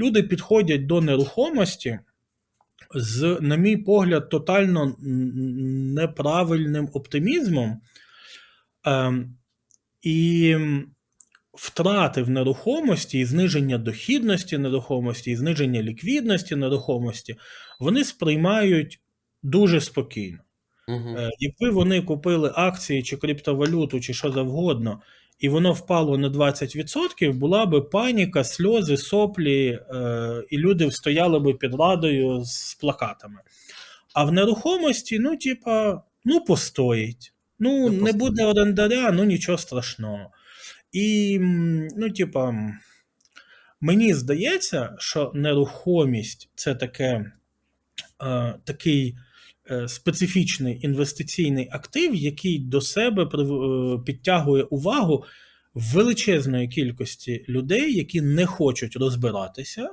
Люди підходять до нерухомості з, на мій погляд, тотально неправильним оптимізмом. Ем, і втрати в нерухомості, і зниження дохідності нерухомості, і зниження ліквідності нерухомості, вони сприймають дуже спокійно. Е, Якби вони купили акції чи криптовалюту, чи що завгодно, і воно впало на 20%, була би паніка, сльози, соплі, е, і люди стояли би під радою з плакатами. А в нерухомості, ну, типа, ну, постоїть. Ну, Ну, не постоїть. буде орендаря, ну нічого страшного. І, ну, типа, мені здається, що нерухомість це таке, такий е, специфічний інвестиційний актив, який до себе е, підтягує увагу величезної кількості людей, які не хочуть розбиратися,